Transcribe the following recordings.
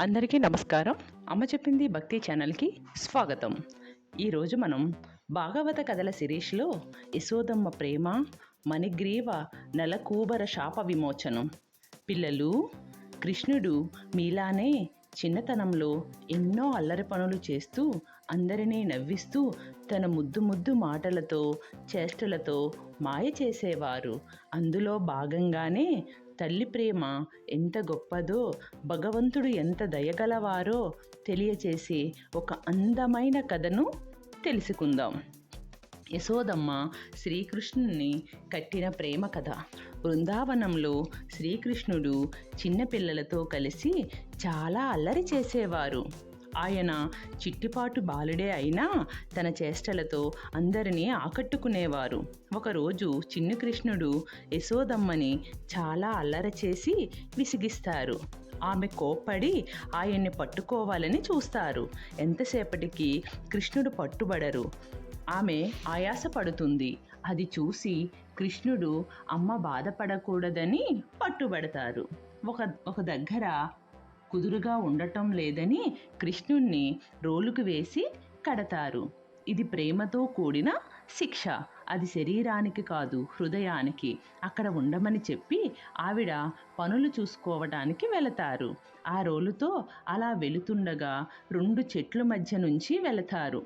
అందరికీ నమస్కారం. అమ్మ చెప్పింది భక్తి ఛానల్కి స్వాగతం. ఈరోజు మనం భాగవత కథల సిరీస్లో యశోదమ్మ ప్రేమ మణిగ్రీవ నలకూబర శాప విమోచనం. పిల్లలు కృష్ణుడు మీలానే చిన్నతనంలో ఎన్నో అల్లరి పనులు చేస్తూ అందరినీ నవ్విస్తూ తన ముద్దు ముద్దు మాటలతో చేష్టలతో మాయ చేసేవారు. అందులో భాగంగానే తల్లి ప్రేమ ఎంత గొప్పదో భగవంతుడు ఎంత దయగలవారో తెలియచేసే ఒక అందమైన కథను తెలుసుకుందాం. యశోదమ్మ శ్రీకృష్ణుని కట్టిన ప్రేమ కథ. బృందావనంలో శ్రీకృష్ణుడు చిన్నపిల్లలతో కలిసి చాలా అల్లరి చేసేవారు. ఆయన చిట్టిపాటు బాలుడే అయినా తన చేష్టలతో అందరినీ ఆకట్టుకునేవారు. ఒకరోజు చిన్ని కృష్ణుడు యశోదమ్మని చాలా అల్లరి చేసి విసిగిస్తారు. ఆమె కోప్పడి ఆయన్ని పట్టుకోవాలని చూస్తారు. ఎంతసేపటికి కృష్ణుడు పట్టుబడరు. ఆమె ఆయాసపడుతుంది. అది చూసి కృష్ణుడు అమ్మ బాధపడకూడదని పట్టుబడతారు. ఒక ఒక దగ్గర కుదురుగా ఉండటం లేదని కృష్ణుణ్ణి రోలుకు వేసి కడతారు. ఇది ప్రేమతో కూడిన శిక్ష. అది శరీరానికి కాదు హృదయానికి. అక్కడ ఉండమని చెప్పి ఆవిడ పనులు చూసుకోవటానికి వెళతారు. ఆ రోలుతో అలా వెళుతుండగా రెండు చెట్ల మధ్య నుంచి వెళతారు.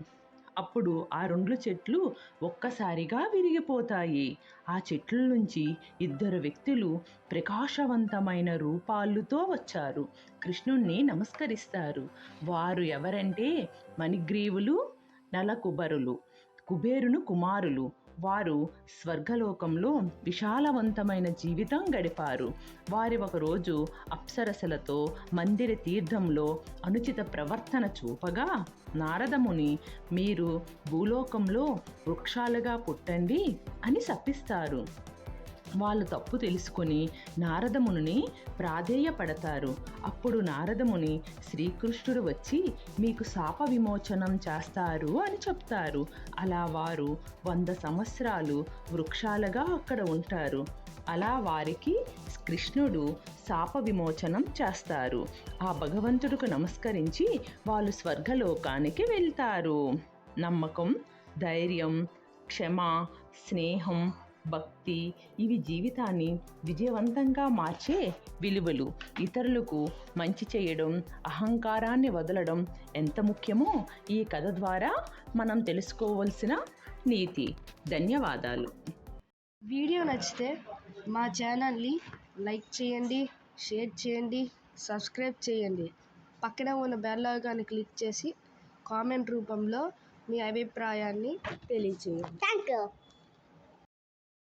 అప్పుడు ఆ రెండు చెట్లు ఒక్కసారిగా విరిగిపోతాయి. ఆ చెట్ల నుంచి ఇద్దరు వ్యక్తులు ప్రకాశవంతమైన రూపాలుతో వచ్చారు. కృష్ణుణ్ణి నమస్కరిస్తారు. వారు ఎవరంటే మణిగ్రీవులు నలకుబరులు కుబేరును కుమారులు వారు స్వర్గలోకంలో విశాలవంతమైన జీవితం గడిపారు. వారి ఒకరోజు అప్సరసలతో మందిర తీర్థంలో అనుచిత ప్రవర్తన చూపగా నారదముని మీరు భూలోకంలో వృక్షాలుగా పుట్టండి అని శపిస్తారు. వాళ్ళు తప్పు తెలుసుకొని నారదముని ప్రాధేయపడతారు. అప్పుడు నారదముని శ్రీకృష్ణుడు వచ్చి మీకు శాప విమోచనం చేస్తారు అని చెప్తారు. అలా వారు వంద సంవత్సరాలు వృక్షాలుగా అక్కడ ఉంటారు. అలా వారికి కృష్ణుడు శాప విమోచనం చేస్తారు. ఆ భగవంతుడికి నమస్కరించి వాళ్ళు స్వర్గలోకానికి వెళ్తారు. నమ్మకం ధైర్యం క్షమ స్నేహం భక్తి ఇవి జీవితాన్ని విజయవంతంగా మార్చే విలువలు. ఇతరులకు మంచి చేయడం అహంకారాన్ని వదలడం ఎంత ముఖ్యమో ఈ కథ ద్వారా మనం తెలుసుకోవలసిన నీతి. ధన్యవాదాలు. వీడియో నచ్చితే మా ఛానల్ని లైక్ చేయండి షేర్ చేయండి సబ్స్క్రైబ్ చేయండి. పక్కన ఉన్న బెల్ ఐకాన్ని క్లిక్ చేసి కామెంట్ రూపంలో మీ అభిప్రాయాన్ని తెలియచేయండి. Thank you.